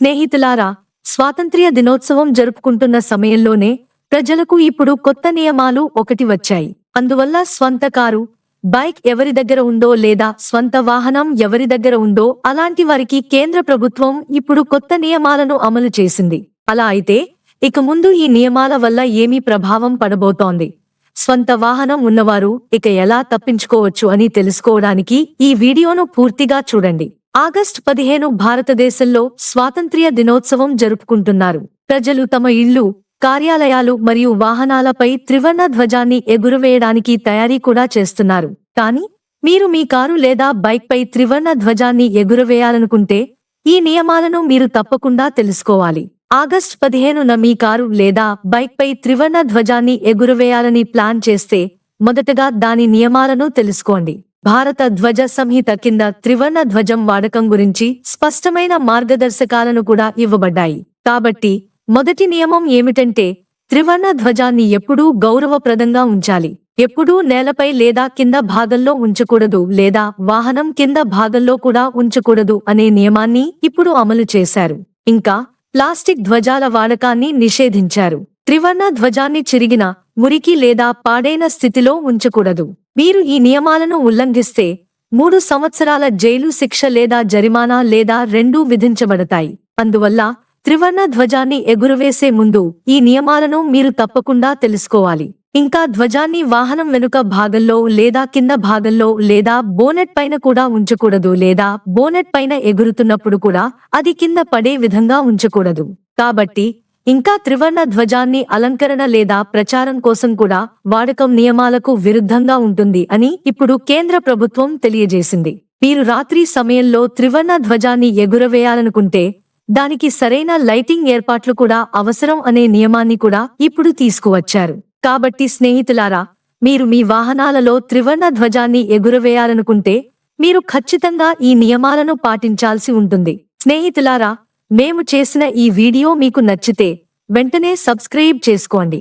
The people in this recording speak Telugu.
స్నేహితులారా స్వాతంత్ర్య దినోత్సవం జరుపుకుంటున్న సమయంలోనే ప్రజలకు ఇప్పుడు కొత్త నియమాలు ఒకటి వచ్చాయి. అందువల్ల స్వంత కారు బైక్ ఎవరి దగ్గర ఉందో లేదా స్వంత వాహనం ఎవరి దగ్గర ఉందో అలాంటి వారికి కేంద్ర ప్రభుత్వం ఇప్పుడు కొత్త నియమాలను అమలు చేసింది. అలా అయితే ఇక ముందు ఈ నియమాల వల్ల ఏమీ ప్రభావం పడబోతోంది. స్వంత వాహనం ఉన్నవారు ఇక ఎలా తప్పించుకోవచ్చు అని తెలుసుకోవడానికి ఈ వీడియోను పూర్తిగా చూడండి. ఆగస్టు పదిహేను భారతదేశంలో స్వాతంత్ర్య దినోత్సవం జరుపుకుంటున్నారు. ప్రజలు తమ ఇళ్ళు కార్యాలయాలు మరియు వాహనాలపై త్రివర్ణ ధ్వజాన్ని ఎగురవేయడానికి తయారీ కూడా చేస్తున్నారు. కానీ మీరు మీ కారు లేదా బైక్పై త్రివర్ణ ధ్వజాన్ని ఎగురవేయాలనుకుంటే ఈ నియమాలను మీరు తప్పకుండా తెలుసుకోవాలి. ఆగస్టు పదిహేనున మీ కారు లేదా బైక్పై త్రివర్ణ ధ్వజాన్ని ఎగురవేయాలని ప్లాన్ చేస్తే మొదటగా దాని నియమాలను తెలుసుకోండి. భారత ధ్వజ సంహిత కింద త్రివర్ణ ధ్వజం వాడకం గురించి స్పష్టమైన మార్గదర్శకాలను కూడా ఇవ్వబడ్డాయి. కాబట్టి మొదటి నియమం ఏమిటంటే త్రివర్ణ ధ్వజాన్ని ఎప్పుడూ గౌరవప్రదంగా ఉంచాలి. ఎప్పుడూ నేలపై లేదా కింద భాగంలో ఉంచకూడదు లేదా వాహనం కింద భాగంలో కూడా ఉంచకూడదు అనే నియమాన్ని ఇప్పుడు అమలు చేశారు. ఇంకా ప్లాస్టిక్ ధ్వజాల వాడకాన్ని నిషేధించారు. త్రివర్ణ ధ్వజాన్ని చిరిగిన మురికి లేదా పాడైన స్థితిలో ఉంచకూడదు. మీరు ఈ నియమాలను ఉల్లంఘిస్తే మూడు సంవత్సరాల జైలు శిక్ష లేదా జరిమానా లేదా రెండూ విధించబడతాయి. అందువల్ల త్రివర్ణ ధ్వజాన్ని ఎగురవేసే ముందు ఈ నియమాలను మీరు తప్పకుండా తెలుసుకోవాలి. ఇంకా ధ్వజాన్ని వాహనం వెనుక భాగంలో లేదా కింద భాగంలో లేదా బోనెట్ పైన కూడా ఉంచకూడదు లేదా బోనెట్ పైన ఎగురుతున్నప్పుడు కూడా అది కింద పడే విధంగా ఉంచకూడదు. కాబట్టి ఇంకా త్రివర్ణ ధ్వజాన్ని అలంకరణ లేదా ప్రచారం కోసం కూడా వాడకం నియమాలకు విరుద్ధంగా ఉంటుంది అని ఇప్పుడు కేంద్ర ప్రభుత్వం తెలియజేసింది. మీరు రాత్రి సమయంలో త్రివర్ణ ధ్వజాన్ని ఎగురవేయాలనుకుంటే దానికి సరైన లైటింగ్ ఏర్పాట్లు కూడా అవసరం అనే నియమాన్ని కూడా ఇప్పుడు తీసుకువచ్చారు. కాబట్టి స్నేహితులారా మీరు మీ వాహనాలలో త్రివర్ణ ధ్వజాన్ని ఎగురవేయాలనుకుంటే మీరు ఖచ్చితంగా ఈ నియమాలను పాటించాల్సి ఉంటుంది. స్నేహితులారా మేము చేసిన ఈ వీడియో మీకు నచ్చితే వెంటనే సబ్స్క్రైబ్ చేసుకోండి.